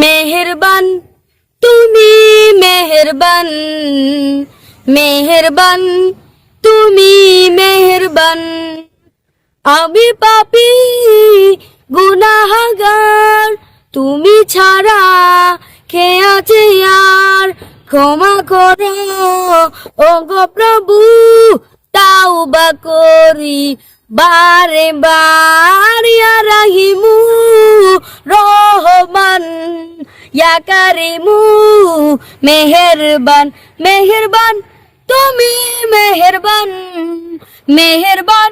মেহেরবান, তুমি মেহেরবান মেহেরবান, তুমি মেহেরবান। আমি পাপি, গুনাহগার, তুমি ছাড়া কে আছে আর? ক্ষমা করো ও গো প্রভু তাও বা করি বারে বার। ইয়া কারিমু মেহেরবান মেহেরবান তুমি মেহেরবান মেহেরবান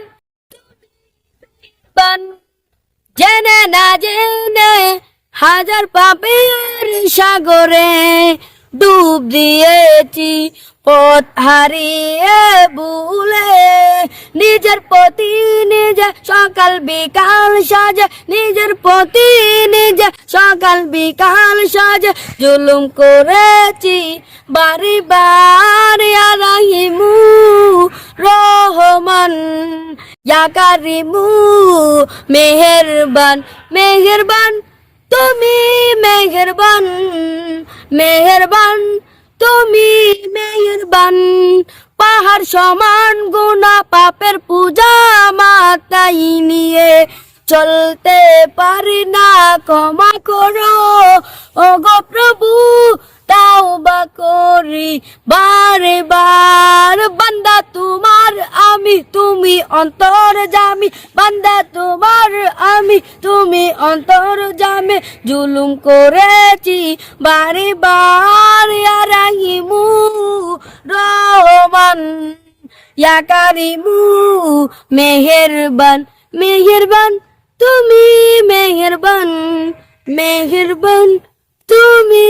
বান জেনে না জেনে হাজার পাপের সাগরে ডুব দিয়েছি, পথ হারিয়ে ভুলে। নিজের প্রতি নিজে সকাল বিকাল সাজে। নিজের প্রতি নিজে সকাল বিকাল সাজে। জুলুম করেছি বাড়ি বাড়ি, আরাহিমু রহমান। ইয়া কারিমু মেহেরবান মেহেরবান তুমি মেহেরবান মেহেরবান, তুমি মেহেরবান। পাহাড় সমান গুনা পাপের পূজা মাতাই নিয়ে চলতে পারি না, ক্ষমা করো। ও গো প্রভু তাও বা করি বারে বার। বান্দা আমি তুমি অন্তর জামি, বান্দা তোমার আমি। তুমি অন্তর জামে, জুলুম করেছি, বারে বার রাহিমু রহমান ইয়া কারিমু মেহেরবান মেহেরবান, তুমি মেহেরবান মেহেরবান, তুমি